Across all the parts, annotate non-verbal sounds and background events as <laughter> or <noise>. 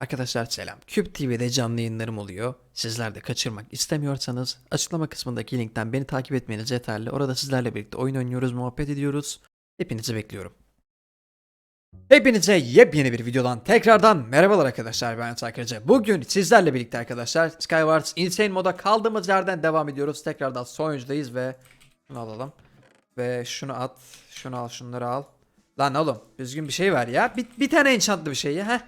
Arkadaşlar selam. Cube TV'de canlı yayınlarım oluyor. Sizler de kaçırmak istemiyorsanız açıklama kısmındaki linkten beni takip etmeniz yeterli. Orada sizlerle birlikte oyun oynuyoruz, muhabbet ediyoruz. Hepinizi bekliyorum. Hepinize yepyeni bir videodan tekrardan merhabalar arkadaşlar ben Takırcı. Bugün sizlerle birlikte arkadaşlar Skywars Insane moda kaldığımız yerden devam ediyoruz. Tekrardan sonuncudayız ve şunu alalım. Ve şunu at, şunu al, şunları al. Lan oğlum düzgün bir şey ver ya. Bir, bir tane enchantlı bir şey ya. Heh.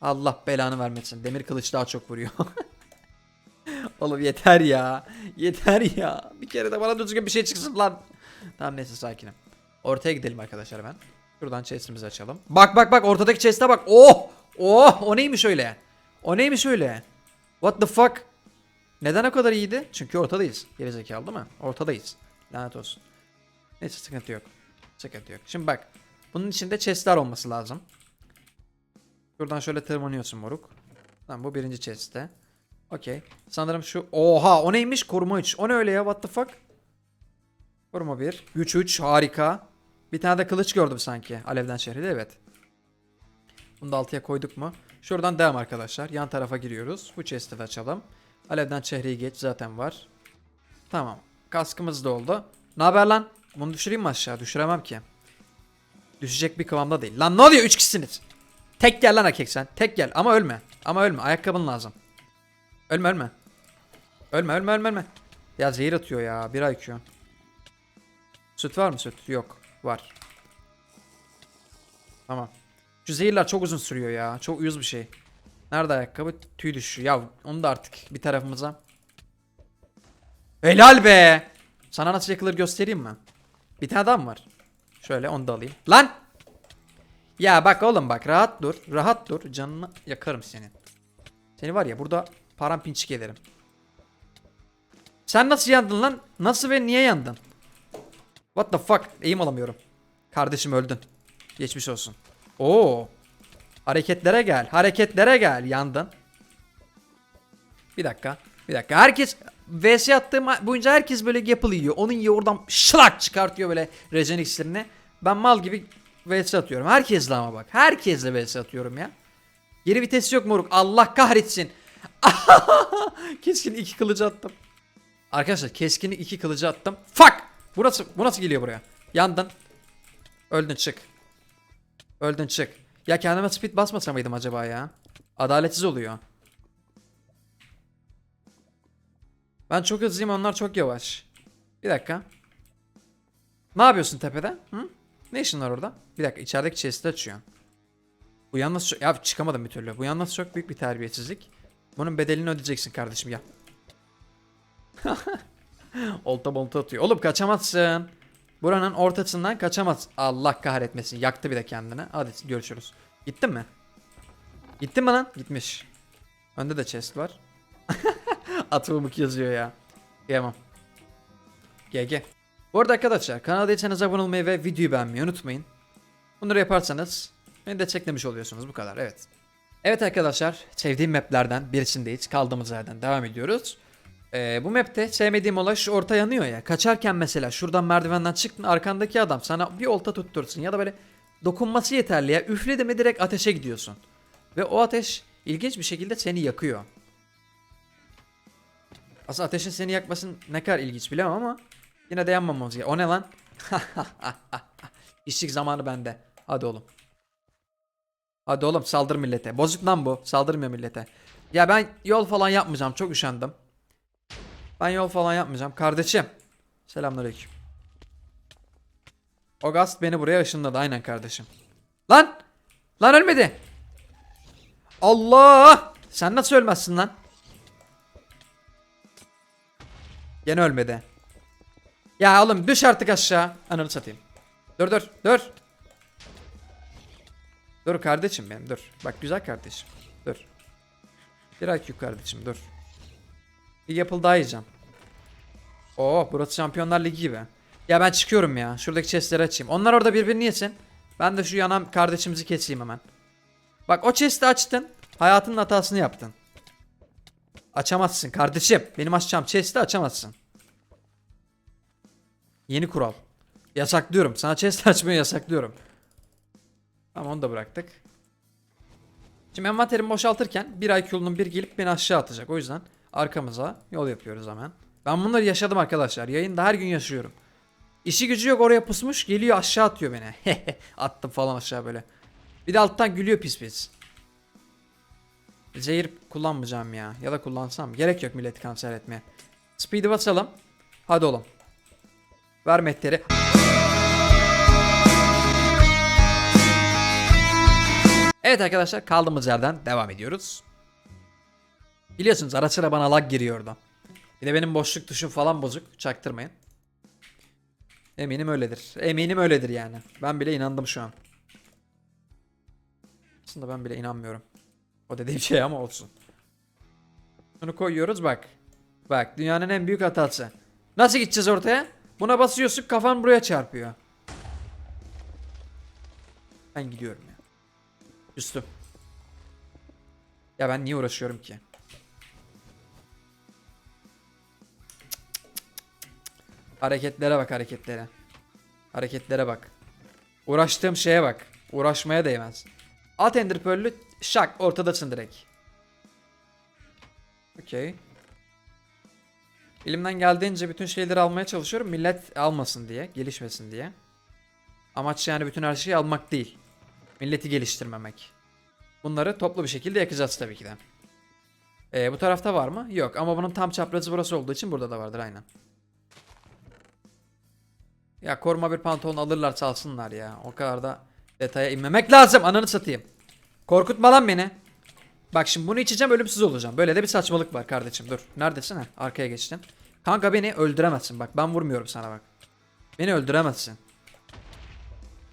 Allah belanı vermesin. Demir kılıç daha çok vuruyor. <laughs> Oğlum yeter ya. Yeter ya. Bir kere de bana düzgün bir şey çıksın lan. Tamam neyse sakinim. Ortaya gidelim arkadaşlar ben. Şuradan chest'imizi açalım. Bak bak bak ortadaki chest'e bak. Oh! Oh! O neymiş öyle? O neymiş öyle? What the fuck? Neden o kadar iyiydi? Çünkü ortadayız. Geri zekalı değil mi? Ortadayız. Lanet olsun. Neyse sıkıntı yok. Sıkıntı yok. Şimdi bak. Bunun içinde chest'ler olması lazım. Şuradan şöyle tırmanıyorsun moruk. Tamam bu birinci chest'te. Okey. Sanırım şu... Oha o neymiş? Koruma 3. O ne öyle ya? What the fuck? Koruma 1. 3 3 harika. Bir tane de kılıç gördüm sanki. Alevden şehri evet. Bunu da altıya koyduk mu? Şuradan devam arkadaşlar. Yan tarafa giriyoruz. Bu chest'i de açalım. Alevden çehreyi geç zaten var. Tamam. Kaskımız da oldu. Ne haber lan? Bunu düşüreyim mi aşağı? Düşüremem ki. Düşecek bir kıvamda değil. Lan ne oluyor? Üç kişisiniz. Tek gel lan erkek sen. Tek gel ama ölme. Ama ölme. Ayakkabın lazım. Ölme ölme. Ölme ölme ölme ölme. Ya zehir atıyor ya. Bir IQ. Süt var mı süt? Yok. Var. Tamam. Şu zehirler çok uzun sürüyor ya. Çok uyuz bir şey. Nerede ayakkabı? Tüy düşüyor. Ya onu da artık bir tarafımıza. Helal be. Sana nasıl yakılır göstereyim mi? Bir tane daha mı var? Şöyle onu da alayım. Lan! Ya bak oğlum bak rahat dur. Rahat dur. Canını yakarım senin. Seni var ya burada paramparçık ederim. Sen nasıl yandın lan? Nasıl ve niye yandın? What the fuck? Eğim alamıyorum. Kardeşim öldün. Geçmiş olsun. Oo. Hareketlere gel. Hareketlere gel. Yandın. Bir dakika. Bir dakika. Herkes VS attığım boyunca herkes böyle yapılı yiyor. Onun yiyor oradan şlak çıkartıyor böyle rejen iksirini. Ben mal gibi VS atıyorum. Herkesle ama bak. Herkesle VS atıyorum ya. Geri vites yok moruk. Allah kahretsin. <laughs> Keskin iki kılıcı attım. Arkadaşlar keskin iki kılıcı attım. Fuck! Bu nasıl, bu nasıl geliyor buraya? Yandın. Öldün çık. Öldün çık. Ya kendime speed basmasa mıydım acaba ya? Adaletsiz oluyor. Ben çok hızlıyım onlar çok yavaş. Bir dakika. Ne yapıyorsun tepede? Hı? Ne işin var orada? Bir dakika içerideki chest'i açıyor. Bu yalnız çok... Ya çıkamadım bir türlü. Bu yalnız çok büyük bir terbiyesizlik. Bunun bedelini ödeyeceksin kardeşim ya. <laughs> olta bolta atıyor. Oğlum kaçamazsın. Buranın ortasından kaçamaz. Allah kahretmesin. Yaktı bir de kendini. Hadi görüşürüz. Gittin mi? Gittin mi lan? Gitmiş. Önde de chest var. <laughs> Atımımık yazıyor ya. Kıyamam. GG. Bu arada arkadaşlar kanala değilseniz abone olmayı ve videoyu beğenmeyi unutmayın. Bunları yaparsanız beni desteklemiş oluyorsunuz bu kadar evet. Evet arkadaşlar sevdiğim maplerden birisindeyiz. Kaldığımız yerden devam ediyoruz. Ee, bu map'te sevmediğim olay şu orta yanıyor ya. Kaçarken mesela şuradan merdivenden çıktın arkandaki adam sana bir olta tuttursun ya da böyle dokunması yeterli ya. Üfledi mi direkt ateşe gidiyorsun. Ve o ateş ilginç bir şekilde seni yakıyor. Aslında ateşin seni yakmasın ne kadar ilginç bilemem ama yine de yanmamamız gerekiyor. O ne lan? <laughs> İşçilik zamanı bende. Hadi oğlum. Hadi oğlum saldır millete. Bozuk lan bu. Saldırmıyor millete. Ya ben yol falan yapmayacağım. Çok üşendim. Ben yol falan yapmayacağım. Kardeşim. Selamünaleyküm. O gast beni buraya ışınladı. Aynen kardeşim. Lan! Lan ölmedi. Allah! Sen nasıl ölmezsin lan? Gene ölmedi. Ya oğlum düş artık aşağı. Ananı satayım. Dur dur dur. Dur kardeşim benim dur. Bak güzel kardeşim. Dur. Bir IQ kardeşim dur. Bir Apple daha yiyeceğim. Oo burası Şampiyonlar Ligi gibi. Ya ben çıkıyorum ya. Şuradaki chestleri açayım. Onlar orada birbirini yesin. Ben de şu yanan kardeşimizi keseyim hemen. Bak o chest'i açtın. Hayatının hatasını yaptın. Açamazsın kardeşim. Benim açacağım chest'i açamazsın. Yeni kural. Yasaklıyorum. Sana chest açmayı yasaklıyorum. Tamam onu da bıraktık. Şimdi envanterimi boşaltırken bir IQ yolunun bir gelip beni aşağı atacak. O yüzden arkamıza yol yapıyoruz hemen. Ben bunları yaşadım arkadaşlar. Yayında her gün yaşıyorum. İşi gücü yok oraya pusmuş geliyor aşağı atıyor beni. <laughs> Attım falan aşağı böyle. Bir de alttan gülüyor pis pis. Zehir kullanmayacağım ya. Ya da kullansam. Gerek yok milleti kanser etmeye. Speed'i basalım. Hadi oğlum. Ver mehteri. Evet arkadaşlar kaldığımız yerden devam ediyoruz. Biliyorsunuz ara sıra bana lag giriyor orada. Bir de benim boşluk tuşum falan bozuk. Çaktırmayın. Eminim öyledir. Eminim öyledir yani. Ben bile inandım şu an. Aslında ben bile inanmıyorum. O dediğim şey ama olsun. Bunu koyuyoruz bak. Bak dünyanın en büyük hatası. Nasıl gideceğiz ortaya? Buna basıyorsun kafan buraya çarpıyor. Ben gidiyorum ya. Üstüm. Ya ben niye uğraşıyorum ki? Hareketlere bak hareketlere. Hareketlere bak. Uğraştığım şeye bak. Uğraşmaya değmez. At Ender Pearl'ü şak ortadasın direkt. Okey. Elimden geldiğince bütün şeyleri almaya çalışıyorum. Millet almasın diye, gelişmesin diye. Amaç yani bütün her şeyi almak değil. Milleti geliştirmemek. Bunları toplu bir şekilde yakacağız tabii ki de. Ee, bu tarafta var mı? Yok ama bunun tam çaprazı burası olduğu için burada da vardır aynen. Ya koruma bir pantolon alırlar alsınlar ya. O kadar da detaya inmemek lazım. Ananı satayım. Korkutma lan beni. Bak şimdi bunu içeceğim ölümsüz olacağım. Böyle de bir saçmalık var kardeşim. Dur. Neredesin ha? Arkaya geçtin. Kanka beni öldüremezsin. Bak ben vurmuyorum sana bak. Beni öldüremezsin.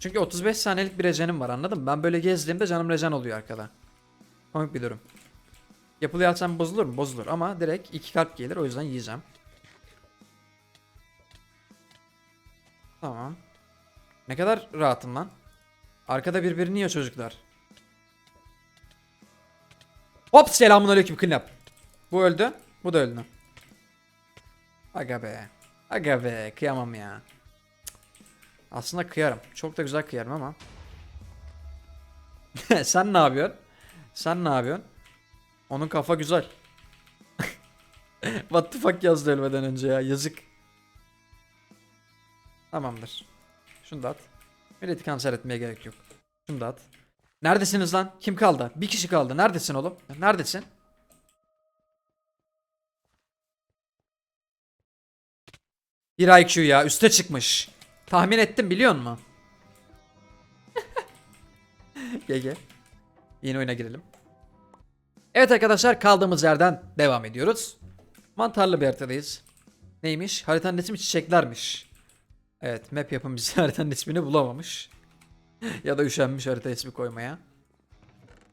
Çünkü 35 saniyelik bir rejenim var anladın mı? Ben böyle gezdiğimde canım rejen oluyor arkada. Komik bir durum. Yapılı yatsam bozulur mu? Bozulur ama direkt iki kalp gelir o yüzden yiyeceğim. Tamam. Ne kadar rahatım lan. Arkada birbirini yiyor çocuklar. Hop selamun aleyküm klinap. Bu öldü. Bu da öldü. Aga be. Aga be kıyamam ya. Aslında kıyarım. Çok da güzel kıyarım ama. <laughs> Sen ne yapıyorsun? Sen ne yapıyorsun? Onun kafa güzel. <laughs> What the fuck yazdı ölmeden önce ya yazık. Tamamdır. Şunu da at. Milleti kanser etmeye gerek yok. Şunu da at. Neredesiniz lan? Kim kaldı? Bir kişi kaldı. Neredesin oğlum? Neredesin? Bir IQ ya üste çıkmış. Tahmin ettim biliyor musun? <laughs> GG. Yeni oyuna girelim. Evet arkadaşlar kaldığımız yerden devam ediyoruz. Mantarlı bir haritadayız. Neymiş? Haritanın ismi çiçeklermiş. Evet map yapımcısı <laughs> haritanın ismini bulamamış. Ya da üşenmiş harita ismi koymaya.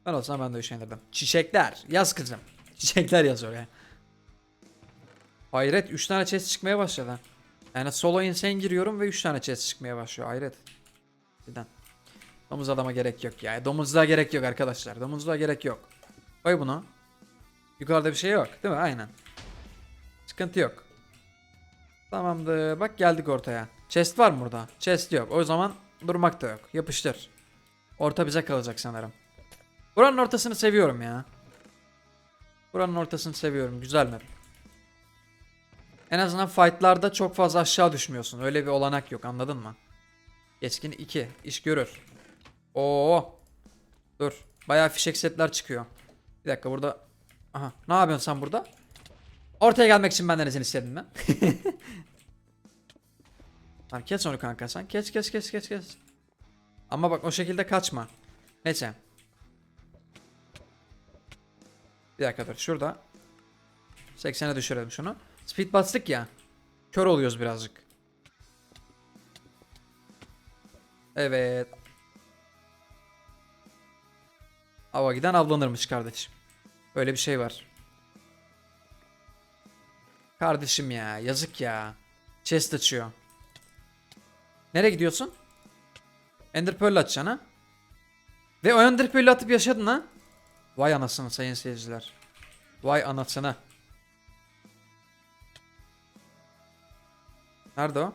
Ben olsam ben de üşenirdim. Çiçekler. Yaz kızım. Çiçekler yaz oraya. Hayret 3 tane chest çıkmaya başladı. Yani solo insane giriyorum ve 3 tane chest çıkmaya başlıyor. Hayret. Neden? Domuz adama gerek yok ya. Domuzluğa gerek yok arkadaşlar. Domuzluğa gerek yok. Koy bunu. Yukarıda bir şey yok değil mi? Aynen. Sıkıntı yok. Tamamdır. Bak geldik ortaya. Chest var mı burada? Chest yok. O zaman durmak da yok. Yapıştır. Orta bize kalacak sanırım. Buranın ortasını seviyorum ya. Buranın ortasını seviyorum. Güzel map. En azından fightlarda çok fazla aşağı düşmüyorsun. Öyle bir olanak yok anladın mı? Geçkin 2. iş görür. Oo. Dur. Bayağı fişek setler çıkıyor. Bir dakika burada. Aha. Ne yapıyorsun sen burada? Ortaya gelmek için benden izin istedin mi? <laughs> Tamam kes onu kanka sen. Kes kes kes kes kes. Ama bak o şekilde kaçma. Neyse. Bir dakika dur şurada. 80'e düşürelim şunu. Speed bastık ya. Kör oluyoruz birazcık. Evet. Ava giden avlanırmış kardeşim. Öyle bir şey var. Kardeşim ya yazık ya. Chest açıyor. Nereye gidiyorsun? Ender Pearl açacaksın ha? Ve o Ender Pearl'ü atıp yaşadın ha? Vay anasını sayın seyirciler. Vay anasını. Nerede o?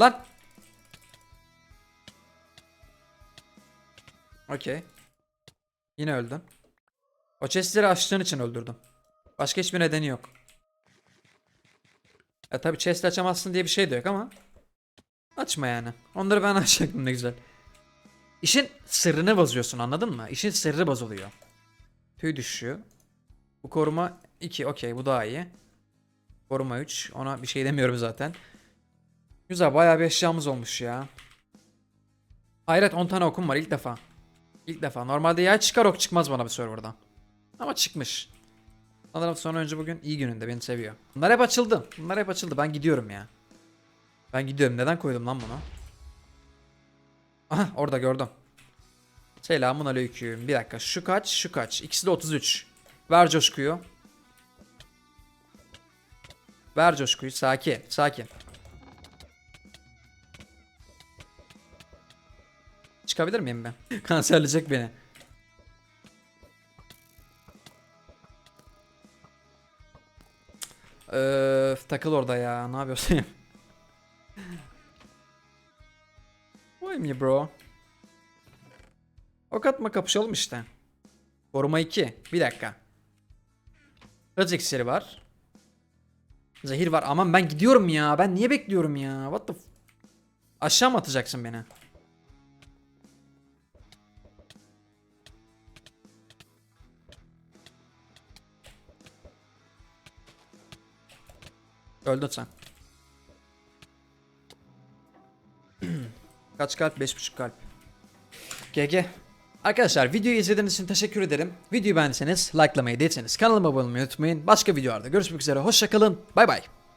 Lan. Okey. Yine öldün. O chestleri açtığın için öldürdüm. Başka hiçbir nedeni yok. E tabi chest açamazsın diye bir şey de yok ama. Açma yani. Onları ben <laughs> açacaktım ne güzel. İşin sırrını bozuyorsun anladın mı? İşin sırrı bozuluyor. Tüy düşüyor. Bu koruma 2 okey bu daha iyi. Koruma 3 ona bir şey demiyorum zaten. Güzel bayağı bir eşyamız olmuş ya. Hayret 10 tane okum var ilk defa. İlk defa. Normalde ya çıkar ok çıkmaz bana bir serverdan. Ama çıkmış. Sanırım sonra önce bugün iyi gününde beni seviyor. Bunlar hep açıldı. Bunlar hep açıldı. Ben gidiyorum ya. Ben gidiyorum. Neden koydum lan bunu? Aha orada gördüm. Selamun aleyküm. Bir dakika. Şu kaç? Şu kaç? İkisi de 33. Ver coşkuyu. Ver coşkuyu. Sakin. Sakin. Çıkabilir miyim ben? <laughs> Kanserleyecek beni. Öf, takıl orada ya. Ne yapıyorsun? <laughs> Vay mı bro? Ok atma kapışalım işte. Koruma 2. Bir dakika. Hız iksiri var. Zehir var. Aman ben gidiyorum ya. Ben niye bekliyorum ya? What the f- Aşağı mı atacaksın beni? Öldün sen. Kaç kalp? 5.5 kalp. GG. Arkadaşlar videoyu izlediğiniz için teşekkür ederim. Videoyu beğendiyseniz likelamayı değilseniz kanalıma abone olmayı unutmayın. Başka videolarda görüşmek üzere. Hoşçakalın. Bay bay.